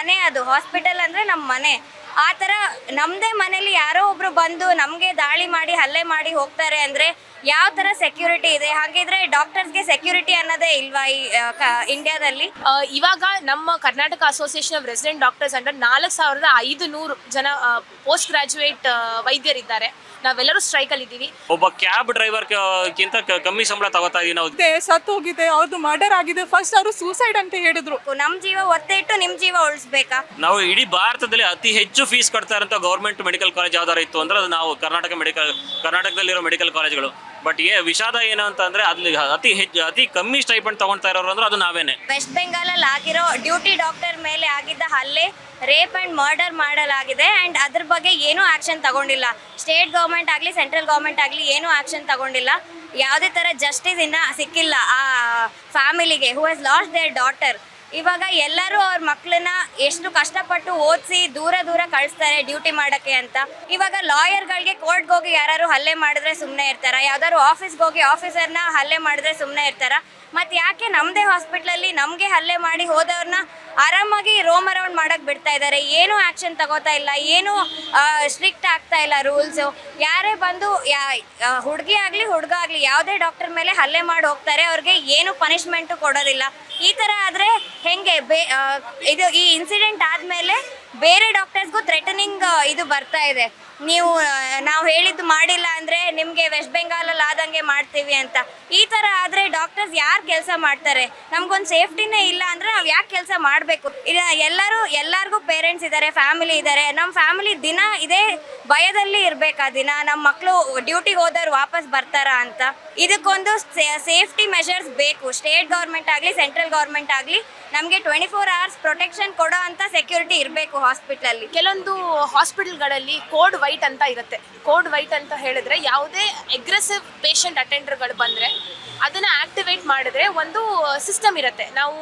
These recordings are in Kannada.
ಮನೆ ಅದು ಹಾಸ್ಪಿಟಲ್ ಅಂದರೆ ನಮ್ಮ ಮನೆ. ಆ ಥರ ನಮ್ಮದೇ ಮನೇಲಿ ಯಾರೋ ಒಬ್ಬರು ಬಂದು ನಮಗೆ ದಾಳಿ ಮಾಡಿ, ಹಲ್ಲೆ ಮಾಡಿ ಹೋಗ್ತಾರೆ ಅಂದರೆ ಯಾವ ಥರ ಸೆಕ್ಯೂರಿಟಿ ಇದೆ? ಹಾಗಿದ್ರೆ ಡಾಕ್ಟರ್ಸ್ಗೆ ಸೆಕ್ಯೂರಿಟಿ ಅನ್ನೋದೇ ಇಲ್ವಾ ಈ ಇಂಡಿಯಾದಲ್ಲಿ ಇವಾಗ ನಮ್ಮ Karnataka association of resident doctors under ನಾಲ್ಕು ಸಾವಿರದ ಐದು ನೂರು ಜನ ಪೋಸ್ಟ್ ಗ್ರಾಜುಯೇಟ್ ವೈದ್ಯರಿದ್ದಾರೆ. ನಾವೆಲ್ಲರೂ ಸ್ಟ್ರೈಕ್ ಅಲ್ಲಿ ಇದ್ದೀವಿ. ಒಬ್ಬ ಕ್ಯಾಬ್ ಡ್ರೈವರ್ ಗಿಂತ ಕಮ್ಮಿ ಸಂಬಳ ತಗೋತಾ ಇದೀವಿ ನಾವು. ಇದೆ ಸತ್ತು ಹೋಗಿದೆ ಅವ್ರದ್ದು ಮರ್ಡರ್ ಆಗಿದೆ. ಫಸ್ಟ್ ಅವರು ಸೂಸೈಡ್ ಅಂತ ಹೇಳಿದ್ರು. ನಮ್ಮ ಜೀವ ಒತ್ತೆ ಇಟ್ಟು ನಿಮ್ಮ ಜೀವ ಉಳಿಸ್ಬೇಕಾ? ನಾವು ಇಡೀ ಭಾರತದಲ್ಲಿ ಅತಿ ಹೆಚ್ಚು ಫೀಸ್ ಕಟ್ತಾ ಇರೋಂಥ ಗೌರ್ಮೆಂಟ್ ಮೆಡಿಕಲ್ ಕಾಲೇಜ್ ಯಾವ್ದಾರು ಇತ್ತು ಅಂದ್ರೆ ಅದು ನಾವು ಕರ್ನಾಟಕ ಮೆಡಿಕಲ್ ಕರ್ನಾಟಕದಲ್ಲಿರೋ ಮೆಡಿಕಲ್ ಕಾಲೇಜ್ಗಳು ಬಟ್ ಏ, ವಿಷಾದ ಏನು ಅಂತ ಅಂದ್ರೆ ಅಲ್ಲಿ ಅತಿ ಹೆಚ್ಚು, ಅತಿ ಕಮ್ಮಿ ಸ್ಟೈಪಂಡ್ ತಗೊಳ್ತಾ ಇರೋರು ಅಂದ್ರೆ ಅದು ನಾವೇನೆ. ವೆಸ್ಟ್ ಬೆಂಗಾಲಲ್ಲಿ ಆಗಿರೋ ಡ್ಯೂಟಿ ಡಾಕ್ಟರ್ ಮೇಲೆ ಆಗಿದ್ದ ಹಲ್ಲೆ ರೇಪ್ ಅಂಡ್ ಮರ್ಡರ್ ಮಾಡಲಾಗಿದೆ ಅಂಡ್ ಅದ್ರ ಬಗ್ಗೆ ಏನೂ ಆಕ್ಷನ್ ತಗೊಂಡಿಲ್ಲ. ಸ್ಟೇಟ್ ಗೌರ್ಮೆಂಟ್ ಆಗಲಿ ಸೆಂಟ್ರಲ್ ಗೌರ್ಮೆಂಟ್ ಆಗಲಿ ಏನೂ ಆಕ್ಷನ್ ತಗೊಂಡಿಲ್ಲ. ಯಾವುದೇ ಥರ ಜಸ್ಟಿಸ್ ಇನ್ನ ಸಿಕ್ಕಿಲ್ಲ ಆ ಫ್ಯಾಮಿಲಿಗೆ who has lost their daughter ಇವಾಗ ಎಲ್ಲರೂ ಅವ್ರ ಮಕ್ಕಳನ್ನ ಎಷ್ಟು ಕಷ್ಟಪಟ್ಟು ಓದಿಸಿ ದೂರ ದೂರ ಕಳಿಸ್ತಾರೆ ಡ್ಯೂಟಿ ಮಾಡೋಕ್ಕೆ ಅಂತ. ಇವಾಗ ಲಾಯರ್ಗಳಿಗೆ ಕೋರ್ಟ್ಗೆ ಹೋಗಿ ಯಾರು ಹಲ್ಲೆ ಮಾಡಿದ್ರೆ ಸುಮ್ಮನೆ ಇರ್ತಾರ? ಯಾವ್ದಾದ್ರು ಆಫೀಸ್ಗೆ ಹೋಗಿ ಆಫೀಸರ್ನ ಹಲ್ಲೆ ಮಾಡಿದ್ರೆ ಸುಮ್ಮನೆ ಇರ್ತಾರ? ಮತ್ತೆ ಯಾಕೆ ನಮ್ಮದೇ ಹಾಸ್ಪಿಟ್ಲಲ್ಲಿ ನಮಗೆ ಹಲ್ಲೆ ಮಾಡಿ ಹೋದವ್ರನ್ನ ಆರಾಮಾಗಿ ರೋಮ್ ಅರೌಂಡ್ ಮಾಡಕ್ ಬಿಡ್ತಾ ಇದ್ದಾರೆ ಏನು ಆಕ್ಷನ್ ತಗೋತಾ ಇಲ್ಲ, ಏನು ಸ್ಟ್ರಿಕ್ಟ್ ಆಗ್ತಾ ಇಲ್ಲ ರೂಲ್ಸು ಯಾರೇ ಬಂದು ಹುಡುಗಿ ಆಗಲಿ, ಹುಡುಗ ಆಗಲಿ, ಯಾವುದೇ ಡಾಕ್ಟರ್ ಮೇಲೆ ಹಲ್ಲೆ ಮಾಡಿ ಹೋಗ್ತಾರೆ, ಅವ್ರಿಗೆ ಏನು ಪನಿಷ್ಮೆಂಟು ಕೊಡೋದಿಲ್ಲ. ಈ ಥರ ಆದರೆ ಹೆಂಗೆ ಬೇ ಇದು ಈ ಇನ್ಸಿಡೆಂಟ್ ಆದಮೇಲೆ ಬೇರೆ ಡಾಕ್ಟರ್ಸ್ಗೂ ಥ್ರೆಟನಿಂಗ್ ಇದು ಬರ್ತಾ ಇದೆ. ನೀವು ನಾವು ಹೇಳಿದ್ದು ಮಾಡಿಲ್ಲ ಅಂದರೆ ನಿಮಗೆ ವೆಸ್ಟ್ ಬೆಂಗಾಲಲ್ಲಿ ಆದಂಗೆ ಮಾಡ್ತೀವಿ ಅಂತ. ಈ ಥರ ಆದರೆ ಡಾಕ್ಟರ್ಸ್ ಯಾರು ಕೆಲಸ ಮಾಡ್ತಾರೆ? ನಮ್ಗೊಂದು ಸೇಫ್ಟಿನೇ ಇಲ್ಲ ಅಂದರೆ ನಾವು ಯಾಕೆ ಕೆಲಸ ಮಾಡಬೇಕು? ಇಲ್ಲ, ಎಲ್ಲರೂ, ಎಲ್ಲರಿಗೂ ಪೇರೆಂಟ್ಸ್ ಇದ್ದಾರೆ ಫ್ಯಾಮಿಲಿ ಇದ್ದಾರೆ ನಮ್ಮ ಫ್ಯಾಮಿಲಿ ದಿನ ಇದೇ ಭಯದಲ್ಲಿ ಇರಬೇಕಾ ದಿನ. ನಮ್ಮ ಮಕ್ಕಳು ಡ್ಯೂಟಿಗೆ ಹೋದವ್ರು ವಾಪಸ್ ಬರ್ತಾರಾ ಅಂತ. ಇದಕ್ಕೊಂದು ಸೇಫ್ಟಿ ಮೆಷರ್ಸ್ ಬೇಕು. ಸ್ಟೇಟ್ ಗೌರ್ಮೆಂಟ್ ಆಗಲಿ ಸೆಂಟ್ರಲ್ ಗೌರ್ಮೆಂಟ್ ಆಗಲಿ. ನಮಗೆ ಟ್ವೆಂಟಿ ಫೋರ್ ಅವರ್ಸ್ ಪ್ರೊಟೆಕ್ಷನ್ ಕೊಡೋ ಅಂತ ಸೆಕ್ಯೂರಿಟಿ ಇರಬೇಕು ಹಾಸ್ಪಿಟ್ಲಲ್ಲಿ ಕೆಲವೊಂದು ಹಾಸ್ಪಿಟಲ್ಗಳಲ್ಲಿ ಕೋಡ್ ವೈಟ್ ಅಂತ ಇರುತ್ತೆ. ಕೋಡ್ ವೈಟ್ ಅಂತ ಹೇಳಿದ್ರೆ ಯಾವುದೇ ಅಗ್ರೆಸಿವ್ ಪೇಷಂಟ್ ಅಟೆಂಡರ್ಗಳು ಬಂದರೆ ಅದನ್ನು ಆಕ್ಟಿವೇಟ್ ಮಾಡಿದ್ರೆ ಒಂದು ಸಿಸ್ಟಮ್ ಇರುತ್ತೆ. ನಾವು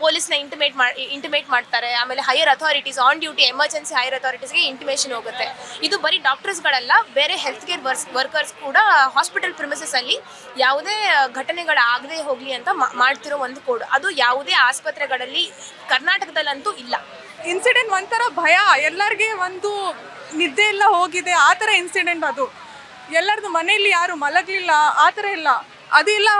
ಪೊಲೀಸ್ನ ಇಂಟಿಮೇಟ್ ಮಾಡಿ ಇಂಟಿಮೇಟ್ ಮಾಡ್ತಾರೆ. ಆಮೇಲೆ higher authorities on duty emergency higher ಅಥಾರಿಟೀಸ್ಗೆ intimation ಹೋಗುತ್ತೆ. ಇದು ಬರೀ ಡಾಕ್ಟರ್ಸ್ಗಳಲ್ಲ ಬೇರೆ ಹೆಲ್ತ್ ಕೇರ್ ವರ್ಸ್ ವರ್ಕರ್ಸ್ ಕೂಡ ಹಾಸ್ಪಿಟಲ್ ಪ್ರಿಮಿಸಸ್ಸಲ್ಲಿ ಯಾವುದೇ ಘಟನೆಗಳಾಗದೇ ಹೋಗಲಿ ಅಂತ ಮಾಡ್ತಿರೋ ಒಂದು ಕೋಡ್ ಅದು ಯಾವುದೇ ಆಸ್ಪತ್ರೆಗಳಲ್ಲಿ ಕರ್ನಾಟಕದಲ್ಲಂತೂ ಇಲ್ಲ. ಇನ್ಸಿಡೆಂಟ್ ಒಂಥರ ಭಯ, ಎಲ್ಲರಿಗೆ ಒಂದು ನಿದ್ದೆ ಎಲ್ಲ ಹೋಗಿದೆ. ಆ ಥರ ಇನ್ಸಿಡೆಂಟ್ ಅದು. ಎಲ್ಲರದು ಮನೆಯಲ್ಲಿ ಯಾರು ಮಲಗಲಿಲ್ಲ, ಆ ಥರ ಇಲ್ಲ. ಅದೆಲ್ಲ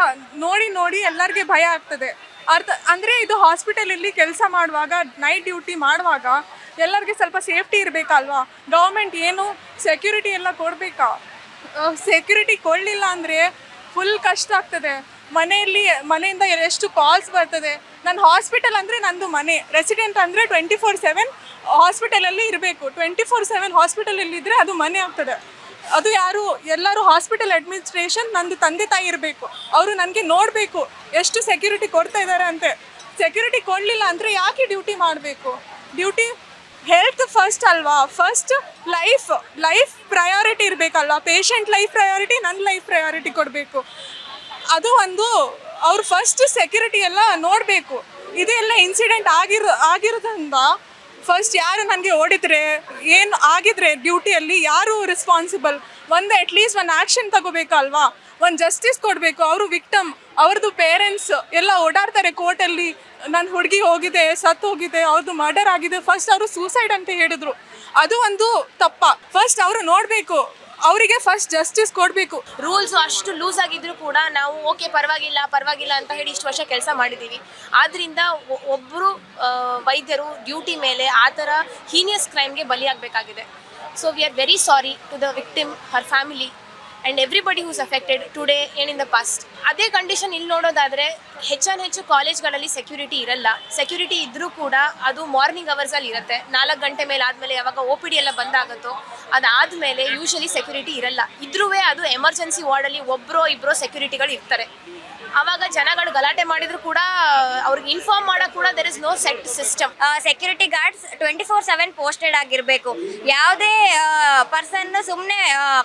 ನೋಡಿ ನೋಡಿ ಎಲ್ಲರಿಗೆ ಭಯ ಆಗ್ತದೆ. ಅರ್ಥ, ಅಂದರೆ ಇದು ಹಾಸ್ಪಿಟಲಲ್ಲಿ ಕೆಲಸ ಮಾಡುವಾಗ ನೈಟ್ ಡ್ಯೂಟಿ ಮಾಡುವಾಗ, ಎಲ್ಲರಿಗೆ ಸ್ವಲ್ಪ ಸೇಫ್ಟಿ ಇರಬೇಕಲ್ವಾ? ಗೌರ್ಮೆಂಟ್ ಏನು ಸೆಕ್ಯೂರಿಟಿ ಎಲ್ಲ ಕೊಡಬೇಕಾ? ಸೆಕ್ಯೂರಿಟಿ ಕೊಡಲಿಲ್ಲ ಅಂದರೆ ಫುಲ್ ಕಷ್ಟ ಆಗ್ತದೆ. ಮನೆಯಲ್ಲಿ, ಮನೆಯಿಂದ ಎಷ್ಟು ಕಾಲ್ಸ್ ಬರ್ತದೆ? ನನ್ನ ಹಾಸ್ಪಿಟಲ್ ಅಂದರೆ ನಂದು ಮನೆ. ರೆಸಿಡೆಂಟ್ ಅಂದರೆ ಟ್ವೆಂಟಿ ಫೋರ್ ಸೆವೆನ್ ಹಾಸ್ಪಿಟಲಲ್ಲಿ ಇರಬೇಕು. ಟ್ವೆಂಟಿ ಫೋರ್ ಸೆವೆನ್ ಹಾಸ್ಪಿಟಲಲ್ಲಿ ಇದ್ದರೆ ಅದು ಮನೆ ಆಗ್ತದೆ. ಅದು ಯಾರು, ಎಲ್ಲರೂ ಹಾಸ್ಪಿಟಲ್ ಅಡ್ಮಿನಿಸ್ಟ್ರೇಷನ್ ನಂದು ತಂದೆ ತಾಯಿ ಇರಬೇಕು. ಅವರು ನನಗೆ ನೋಡಬೇಕು ಎಷ್ಟು ಸೆಕ್ಯೂರಿಟಿ ಕೊಡ್ತಾ ಇದ್ದಾರೆ ಅಂತೆ. ಸೆಕ್ಯೂರಿಟಿ ಕೊಡಲಿಲ್ಲ ಅಂದರೆ ಯಾಕೆ ಡ್ಯೂಟಿ ಮಾಡಬೇಕು? ಡ್ಯೂಟಿ ಹೆಲ್ತ್ ಫಸ್ಟ್ ಅಲ್ವಾ? ಫಸ್ಟ್ ಲೈಫ್ ಲೈಫ್ ಪ್ರಯಾರಿಟಿ ಇರಬೇಕಲ್ವಾ? ಪೇಷಂಟ್ ಲೈಫ್ ಪ್ರಯಾರಿಟಿ ನನ್ನ ಲೈಫ್ ಪ್ರಯಾರಿಟಿ ಕೊಡಬೇಕು. ಅದು ಒಂದು ಅವ್ರು ಫಸ್ಟ್ ಸೆಕ್ಯೂರಿಟಿ ಎಲ್ಲ ನೋಡಬೇಕು. ಇದೆಲ್ಲ ಇನ್ಸಿಡೆಂಟ್ ಆಗಿರೋ, ಆಗಿರೋದ್ರಿಂದ ಫಸ್ಟ್ ಯಾರು ನನಗೆ ಓಡಿದ್ರೆ ಏನು ಆಗಿದ್ರೆ ಡ್ಯೂಟಿಯಲ್ಲಿ ಯಾರು ರೆಸ್ಪಾನ್ಸಿಬಲ್ ಒಂದು ಅಟ್ಲೀಸ್ಟ್ ಒಂದು ಆ್ಯಕ್ಷನ್ ತಗೋಬೇಕಲ್ವಾ? ಒಂದು ಜಸ್ಟಿಸ್ ಕೊಡಬೇಕು. ಅವರು ವಿಕ್ಟಮ್ ಅವ್ರದ್ದು ಪೇರೆಂಟ್ಸ್ ಎಲ್ಲ ಓಡಾಡ್ತಾರೆ ಕೋರ್ಟಲ್ಲಿ ನನ್ನ ಹುಡುಗಿ ಹೋಗಿದೆ ಸತ್ತು ಹೋಗಿದೆ, ಅವ್ರದ್ದು ಮರ್ಡರ್ ಆಗಿದೆ. ಫಸ್ಟ್ ಅವರು ಸೂಸೈಡ್ ಅಂತ ಹೇಳಿದ್ರು. ಅದು ಒಂದು ತಪ್ಪ. ಫಸ್ಟ್ ಅವರು ನೋಡಬೇಕು. ಅವರಿಗೆ ಫಸ್ಟ್ ಜಸ್ಟಿಸ್ ಕೊಡಬೇಕು. ರೂಲ್ಸ್ ಅಷ್ಟು ಲೂಸ್ ಆಗಿದ್ರು ಕೂಡ ನಾವು ಓಕೆ ಪರವಾಗಿಲ್ಲ ಪರವಾಗಿಲ್ಲ ಅಂತ ಹೇಳಿ ಇಷ್ಟು ವರ್ಷ ಕೆಲಸ ಮಾಡಿದ್ದೀವಿ ಆದ್ರಿಂದ ಒಬ್ಬರು ವೈದ್ಯರು ಡ್ಯೂಟಿ ಮೇಲೆ ಆ ಥರ ಹೀನಿಯಸ್ ಕ್ರೈಮ್ಗೆ ಬಲಿಯಾಗಬೇಕಾಗಿದೆ. So we are very sorry to the victim her family and everybody who's affected today and in the past ಅದೇ ಕಂಡೀಷನ್ ಇಲ್ಲಿ ನೋಡೋದಾದರೆ ಹೆಚ್ಚಾನ್ ಹೆಚ್ಚು ಕಾಲೇಜ್ಗಳಲ್ಲಿ ಸೆಕ್ಯೂರಿಟಿ ಇರಲ್ಲ. ಸೆಕ್ಯೂರಿಟಿ ಇದ್ರೂ ಕೂಡ ಅದು ಮಾರ್ನಿಂಗ್ ಅವರ್ಸಲ್ಲಿ ಇರುತ್ತೆ. ನಾಲ್ಕು ಗಂಟೆ ಮೇಲೆ ಆದಮೇಲೆ ಯಾವಾಗ ಒ ಪಿ ಡಿ ಎಲ್ಲ ಬಂದಾಗುತ್ತೋ ಅದಾದಮೇಲೆ ಯೂಶಲಿ ಸೆಕ್ಯೂರಿಟಿ ಇರಲ್ಲ. ಇದ್ರೂ ಅದು ಎಮರ್ಜೆನ್ಸಿ ವಾರ್ಡಲ್ಲಿ ಒಬ್ಬರೋ ಇಬ್ಬರೋ ಸೆಕ್ಯೂರಿಟಿಗಳು ಇರ್ತಾರೆ. ಆವಾಗ ಜನಗಳು ಗಲಾಟೆ ಮಾಡಿದ್ರು ಕೂಡ, ಅವ್ರಿಗೆ ಇನ್ಫಾರ್ಮ್ ಮಾಡಕ್ ಕೂಡ there is no set system security guards twenty four seven posted ಆಗಿರಬೇಕು. ಯಾವುದೇ ಪರ್ಸನ್ ಸುಮ್ಮನೆ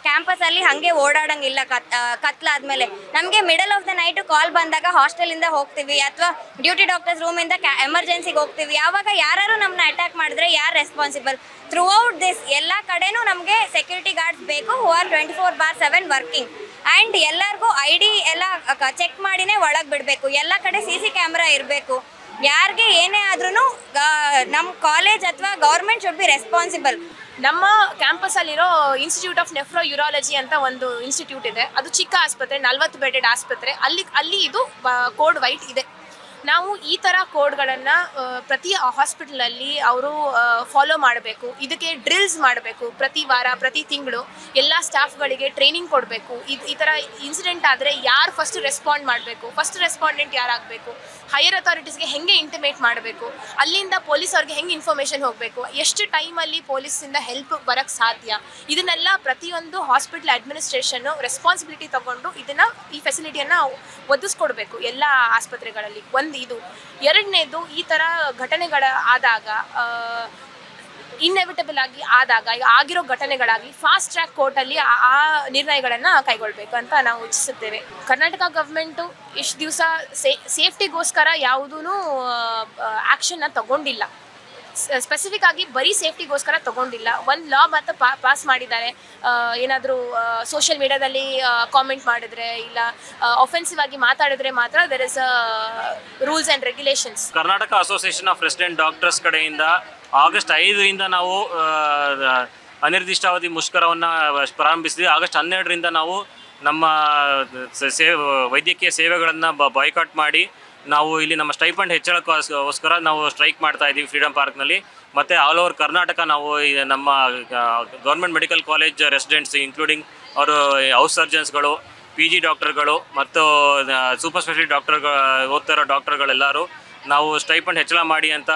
ಕ್ಯಾಂಪಸಲ್ಲಿ ಹಂಗೆ ಓಡಾಡಂಗಿಲ್ಲ, ಕತ್ ಕತ್ಲಾದ್ಮೇಲೆ. ನಮಗೆ middle of the night call ಬಂದಾಗ ಹಾಸ್ಟೆಲಿಂದ ಹೋಗ್ತೀವಿ, ಅಥವಾ ಡ್ಯೂಟಿ ಡಾಕ್ಟರ್ಸ್ ರೂಮಿಂದ ಎಮರ್ಜೆನ್ಸಿಗೆ ಹೋಗ್ತೀವಿ. ಯಾವಾಗ ಯಾರು ನಮ್ಮನ್ನ ಅಟ್ಯಾಕ್ ಮಾಡಿದ್ರೆ ಯಾರು ರೆಸ್ಪಾನ್ಸಿಬಲ್ ಥ್ರೂ ಔಟ್ ದಿಸ್ ಎಲ್ಲ ಕಡೆನೂ ನಮಗೆ ಸೆಕ್ಯೂರಿಟಿ ಗಾರ್ಡ್ಸ್ ಬೇಕು who are twenty four bar seven working and ಎಲ್ಲರಿಗೂ ಐ ಡಿ ಎಲ್ಲ ಚೆಕ್ ಮಾಡಿನೇ ಒಳಗೆ ಬಿಡಬೇಕು. ಎಲ್ಲ ಕಡೆ ಸಿ ಸಿ ಕ್ಯಾಮ್ರಾ ಇರಬೇಕು. ಯಾರಿಗೆ ಏನೇ ಆದ್ರೂ ನಮ್ಮ ಕಾಲೇಜ್ ಅಥವಾ ಗೌರ್ಮೆಂಟ್ ಶುಡ್ ಬಿ ರೆಸ್ಪಾನ್ಸಿಬಲ್ ನಮ್ಮ ಕ್ಯಾಂಪಸ್ಸಲ್ಲಿರೋ ಇನ್ಸ್ಟಿಟ್ಯೂಟ್ ಆಫ್ ನೆಫ್ರೋ ಯುರಾಲಜಿ ಅಂತ ಒಂದು ಇನ್ಸ್ಟಿಟ್ಯೂಟ್ ಇದೆ. ಅದು ಚಿಕ್ಕ ಆಸ್ಪತ್ರೆ, ನಲ್ವತ್ತು ಬೆಡೆಡ್ ಆಸ್ಪತ್ರೆ. ಅಲ್ಲಿ ಅಲ್ಲಿ ಇದು ಕೋಡ್ ವೈಟ್ ಇದೆ. ನಾವು ಈ ಥರ ಕೋಡ್ಗಳನ್ನು ಪ್ರತಿ ಹಾಸ್ಪಿಟಲಲ್ಲಿ ಅವರು ಫಾಲೋ ಮಾಡಬೇಕು. ಇದಕ್ಕೆ ಡ್ರಿಲ್ಸ್ ಮಾಡಬೇಕು ಪ್ರತಿ ವಾರ, ಪ್ರತಿ ತಿಂಗಳು. ಎಲ್ಲ ಸ್ಟಾಫ್ಗಳಿಗೆ ಟ್ರೈನಿಂಗ್ ಕೊಡಬೇಕು. ಈ ಥರ ಇನ್ಸಿಡೆಂಟ್ ಆದರೆ ಯಾರು ಫಸ್ಟ್ ರೆಸ್ಪಾಂಡ್ ಮಾಡಬೇಕು? ಫಸ್ಟ್ ರೆಸ್ಪಾಂಡೆಂಟ್ ಯಾರಾಗಬೇಕು? ಹೈಯರ್ ಅಥಾರಿಟೀಸ್ಗೆ ಹೆಂಗೆ ಇಂಟಿಮೇಟ್ ಮಾಡಬೇಕು? ಅಲ್ಲಿಂದ ಪೊಲೀಸ್ ಅವ್ರಿಗೆ ಹೆಂಗೆ ಇನ್ಫಾರ್ಮೇಶನ್ ಹೋಗಬೇಕು? ಎಷ್ಟು ಟೈಮಲ್ಲಿ ಪೊಲೀಸಿಂದ ಹೆಲ್ಪ್ ಬರೋಕ್ಕೆ ಸಾಧ್ಯ? ಇದನ್ನೆಲ್ಲ ಪ್ರತಿಯೊಂದು ಹಾಸ್ಪಿಟಲ್ ಅಡ್ಮಿನಿಸ್ಟ್ರೇಷನ್ನು ರೆಸ್ಪಾನ್ಸಿಬಿಲಿಟಿ ತಗೊಂಡು ಇದನ್ನು ಈ ಫೆಸಿಲಿಟಿಯನ್ನು ಒದಗಿಸ್ಕೊಡ್ಬೇಕು ಎಲ್ಲ ಆಸ್ಪತ್ರೆಗಳಲ್ಲಿ. ಒಂದು ಇದು. ಎರಡನೇದು ಈ ಥರ ಘಟನೆಗಳ ಆದಾಗ ಇನ್ಎವಿಟಬಲ್ ಆಗಿ ಆದಾಗ ಈಗ ಆಗಿರೋ ಘಟನೆಗಳಾಗಿ ಫಾಸ್ಟ್ ಟ್ರ್ಯಾಕ್ ಕೋರ್ಟಲ್ಲಿ ಆ ನಿರ್ಣಯಗಳನ್ನು ಕೈಗೊಳ್ಬೇಕು ಅಂತ ನಾವು ಇಚ್ಛಿಸುತ್ತೇವೆ. ಕರ್ನಾಟಕ ಗವರ್ಮೆಂಟು ಇಷ್ಟು ದಿವಸ ಸೇಫ್ಟಿಗೋಸ್ಕರ ಯಾವುದೂ ಆ್ಯಕ್ಷನ್ನ ತಗೊಂಡಿಲ್ಲ. ಸ್ಪೆಸಿಫಿಕ್ ಆಗಿ ಬರೀ ಸೇಫ್ಟಿಗೋಸ್ಕರ ತಗೊಂಡಿಲ್ಲ. ಒಂದು ಲಾ ಮಾತ್ರ ಪಾಸ್ ಮಾಡಿದ್ದಾರೆ. ಏನಾದರೂ ಸೋಷಿಯಲ್ ಮೀಡಿಯಾದಲ್ಲಿ ಕಾಮೆಂಟ್ ಮಾಡಿದ್ರೆ ಇಲ್ಲ ಅಫೆನ್ಸಿವ್ ಆಗಿ ಮಾತಾಡಿದ್ರೆ ಮಾತ್ರ there is rules and regulations Karnataka association of resident doctors August August ಐದರಿಂದ ನಾವು ಅನಿರ್ದಿಷ್ಟಾವಧಿ ಮುಷ್ಕರವನ್ನು ಪ್ರಾರಂಭಿಸಿದ್ವಿ. ಆಗಸ್ಟ್ ಹನ್ನೆರಡರಿಂದ ನಾವು ನಮ್ಮ ಸೇ ವೈದ್ಯಕೀಯ ಸೇವೆಗಳನ್ನು ಬಾಯ್ಕಾಟ್ ಮಾಡಿ ನಾವು ಇಲ್ಲಿ ನಮ್ಮ ಸ್ಟೈಪಂಡ್ ಹೆಚ್ಚಳಕ್ಕೋಸ್ಕರ ನಾವು ಸ್ಟ್ರೈಕ್ ಮಾಡ್ತಾ ಇದ್ದೀವಿ ಫ್ರೀಡಮ್ ಪಾರ್ಕ್ನಲ್ಲಿ. ಮತ್ತು ಆಲ್ ಓವರ್ ಕರ್ನಾಟಕ ನಾವು ನಮ್ಮ government medical college residents including ಅವರು ಹೌಸ್ ಸರ್ಜನ್ಸ್ಗಳು ಪಿ ಜಿ ಡಾಕ್ಟರ್ಗಳು ಮತ್ತು ಸೂಪರ್ ಸ್ಪೆಷಾಲಿಟಿ ಡಾಕ್ಟರ್ಗಳು ಇರೋ ಡಾಕ್ಟರ್ಗಳೆಲ್ಲರೂ ನಾವು ಸ್ಟೈಪಂಡ್ ಹೆಚ್ಚಳ ಮಾಡಿ ಅಂತ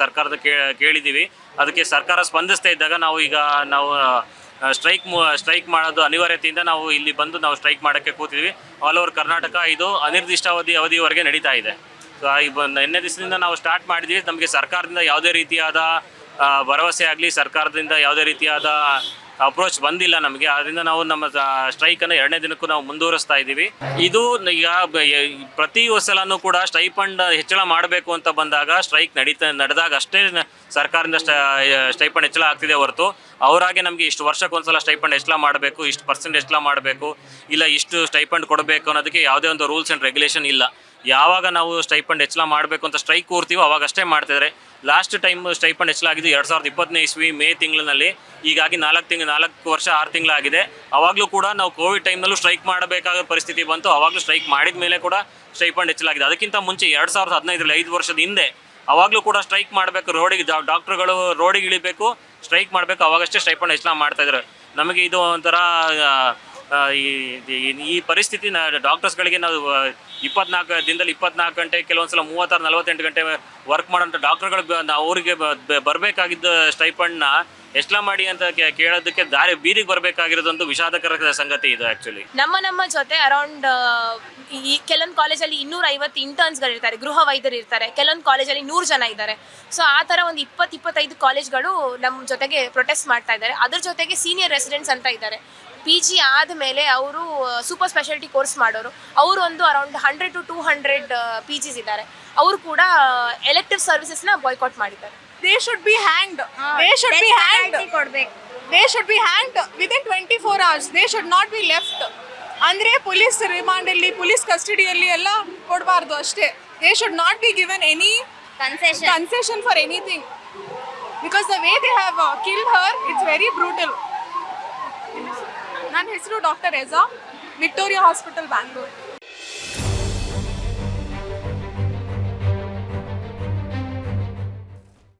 ಸರ್ಕಾರದ ಕೇಳಿದ್ದೀವಿ. ಅದಕ್ಕೆ ಸರ್ಕಾರ ಸ್ಪಂದಿಸ್ತಾ ಇದ್ದಾಗ ನಾವು ಈಗ ನಾವು ಸ್ಟ್ರೈಕ್ ಸ್ಟ್ರೈಕ್ ಮಾಡೋದು ಅನಿವಾರ್ಯತೆಯಿಂದ ನಾವು ಇಲ್ಲಿ ಬಂದು ನಾವು ಸ್ಟ್ರೈಕ್ ಮಾಡೋಕ್ಕೆ ಕೂತಿದ್ವಿ. ಆಲ್ ಓವರ್ ಕರ್ನಾಟಕ ಇದು ಅನಿರ್ದಿಷ್ಟಾವಧಿ ಅವಧಿವರೆಗೆ ನಡೀತಾ ಇದೆ. ಸೊ ಈ ನಿನ್ನೆ ದಿವಸದಿಂದ ನಾವು ಸ್ಟಾರ್ಟ್ ಮಾಡಿದ್ವಿ. ನಮಗೆ ಸರ್ಕಾರದಿಂದ ಯಾವುದೇ ರೀತಿಯಾದ ಭರವಸೆ ಆಗಲಿ, ಸರ್ಕಾರದಿಂದ ಯಾವುದೇ ರೀತಿಯಾದ ಅಪ್ರೋಚ್ ಬಂದಿಲ್ಲ ನಮಗೆ. ಅದರಿಂದ ನಾವು ನಮ್ಮ ಸ್ಟ್ರೈಕನ್ನು ಎರಡನೇ ದಿನಕ್ಕೂ ನಾವು ಮುಂದುವರಿಸ್ತಾ ಇದ್ದೀವಿ. ಇದು ಈಗ ಪ್ರತಿ ಸಲನೂ ಕೂಡ ಸ್ಟೈಪಂಡ್ ಹೆಚ್ಚಳ ಮಾಡಬೇಕು ಅಂತ ಬಂದಾಗ ಸ್ಟ್ರೈಕ್ ನಡೀತಾ, ನಡೆದಾಗ ಅಷ್ಟೇ ಸರ್ಕಾರದಿಂದ ಸ್ಟೈಪಂಡ್ ಹೆಚ್ಚಳ ಆಗ್ತಿದೆ ಹೊರತು ಅವರಾಗೆ ನಮಗೆ ಇಷ್ಟು ವರ್ಷಕ್ಕೊಂದ್ಸಲ ಸ್ಟೈಪಂಡ್ ಹೆಚ್ಚಳ ಮಾಡಬೇಕು, ಇಷ್ಟು ಪರ್ಸೆಂಟ್ ಹೆಚ್ಚಳ ಮಾಡಬೇಕು, ಇಲ್ಲ ಇಷ್ಟು ಸ್ಟೈಪಂಡ್ ಕೊಡಬೇಕು ಅನ್ನೋದಕ್ಕೆ ಯಾವುದೇ ಒಂದು ರೂಲ್ಸ್ ಆ್ಯಂಡ್ ರೆಗ್ಯುಲೇಷನ್ ಇಲ್ಲ. ಯಾವಾಗ ನಾವು ಸ್ಟೈಪಂಡ್ ಹೆಚ್ಚಳ ಮಾಡಬೇಕು ಅಂತ ಸ್ಟ್ರೈಕ್ ಕೂರ್ತೀವೋ ಅವಾಗಷ್ಟೇ ಮಾಡ್ತಿದ್ದಾರೆ ಲಾಸ್ಟ್ ಟೈಮ್ ಸ್ಟೈಪಂಡ್ ಹೆಚ್ಚಲಾಗಿದ್ದು ಎರಡು ಸಾವಿರದ ಇಪ್ಪತ್ತನೇ ಇಸ್ವಿ ಮೇ ತಿಂಗಳಿನಲ್ಲಿ. ಹೀಗಾಗಿ ನಾಲ್ಕು ತಿಂಗಳು ನಾಲ್ಕು ವರ್ಷ, ಆರು ತಿಂಗಳಾಗಿದೆ. ಅವಾಗಲೂ ಕೂಡ ನಾವು ಕೋವಿಡ್ ಟೈಮ್ನಲ್ಲೂ ಸ್ಟ್ರೈಕ್ ಮಾಡಬೇಕಾದ ಪರಿಸ್ಥಿತಿ ಬಂತು. ಅವಾಗಲೂ ಸ್ಟ್ರೈಕ್ ಮಾಡಿದ ಮೇಲೆ ಕೂಡ ಸ್ಟೈಪಂಡ್ ಹೆಚ್ಚಲಾಗಿದೆ ಅದಕ್ಕಿಂತ ಮುಂಚೆ ಎರಡು ಸಾವಿರದ ಹದಿನೈದರಲ್ಲಿ, ಐದು ವರ್ಷದ ಹಿಂದೆ ಅವಾಗಲೂ ಕೂಡ ಸ್ಟ್ರೈಕ್ ಮಾಡಬೇಕು. ರೋಡಿಗೆ ಡಾಕ್ಟ್ರುಗಳು ರೋಡಿಗೆ ಇಳಿಬೇಕು ಸ್ಟ್ರೈಕ್ ಮಾಡಬೇಕು. ಅವಾಗಷ್ಟೇ ಸ್ಟೈಪಂಡ್ ಹೆಚ್ಚಳ ಮಾಡ್ತಾ ಇದ್ದಾರೆ ನಮಗೆ ಇದು ಒಂಥರ ಈ, ಈ- ಪರಿಸ್ಥಿತಿನ ಡಾಕ್ಟರ್ಸ್ಗಳಿಗೆ ನಾವು ಇಪ್ಪತ್ನಾಲ್ಕು ದಿನದಲ್ಲಿ ಇಪ್ಪತ್ನಾಲ್ಕು ಗಂಟೆ, ಕೆಲವೊಂದ್ಸಲ ಮೂವತ್ತಾರು ನಲವತ್ತೆಂಟು ಗಂಟೆ ವರ್ಕ್ ಮಾಡೋಂಥ ಡಾಕ್ಟರ್ಗಳು ಅವರಿಗೆ ಬರಬೇಕಾಗಿದ್ದ ಸ್ಟೈಪಂಡ್ನ ಎಷ್ಟಲ ಮಾಡಿ ಅಂತ ಕೇಳೋದಕ್ಕೆ ದಾರಿ ಬೀದಿಗೆ ಬರಬೇಕಾಗಿರೋದೊಂದು ವಿಷಾದಕರ ಸಂಗತಿ ಇದು ಆಕ್ಚುಲಿ ನಮ್ಮ ನಮ್ಮ ಜೊತೆ ಅರೌಂಡ್ ಈ ಕೆಲವೊಂದು ಕಾಲೇಜಲ್ಲಿ ಇನ್ನೂರ ಐವತ್ತು ಇಂಟರ್ನ್ಸ್ಗಳಿರ್ತಾರೆ ಗೃಹ ವೈದ್ಯರು ಇರ್ತಾರೆ. ಕೆಲವೊಂದು ಕಾಲೇಜಲ್ಲಿ ನೂರು ಜನ ಇದ್ದಾರೆ. ಸೊ ಆ ಥರ ಒಂದು ಇಪ್ಪತ್ತು ಇಪ್ಪತ್ತೈದು ಕಾಲೇಜ್ಗಳು ನಮ್ಮ ಜೊತೆಗೆ ಪ್ರೊಟೆಸ್ಟ್ ಮಾಡ್ತಾ ಇದ್ದಾರೆ. ಅದ್ರ ಜೊತೆಗೆ ಸೀನಿಯರ್ ರೆಸಿಡೆಂಟ್ಸ್ ಅಂತ ಇದ್ದಾರೆ. ಪಿ ಜಿ ಆದಮೇಲೆ ಅವರು ಸೂಪರ್ ಸ್ಪೆಷಾಲಿಟಿ ಕೋರ್ಸ್ ಮಾಡೋರು. ಅವರು ಒಂದು around hundred to two hundred P Gs ಇದ್ದಾರೆ. ಅವರು ಕೂಡ ಎಲೆಕ್ಟಿವ್ ಸರ್ವಿಸಸ್ನ ಬಾಯ್ಕಾಟ್ ಮಾಡಿದ್ದಾರೆ. They should be hanged they should be hanged ಕೊಡ್ಬೇಕು. They should be hanged within twenty four hours they should not be left ಅಂದರೆ ಪೊಲೀಸ್ ರಿಮಾಂಡಲ್ಲಿ ಪೊಲೀಸ್ ಕಸ್ಟಡಿಯಲ್ಲಿ ಎಲ್ಲ ಕೊಡಬಾರ್ದು ಅಷ್ಟೇ. They should not be given any concession concession for anything because the way they have kill her it's very brutal ನನ್ನ ಹೆಸರು ಡಾಕ್ಟರ್ ಎಜಾ ವಿಕ್ಟೋರಿಯಾ ಹಾಸ್ಪಿಟಲ್ ಬ್ಯಾಂಗ್ಳೂರ್.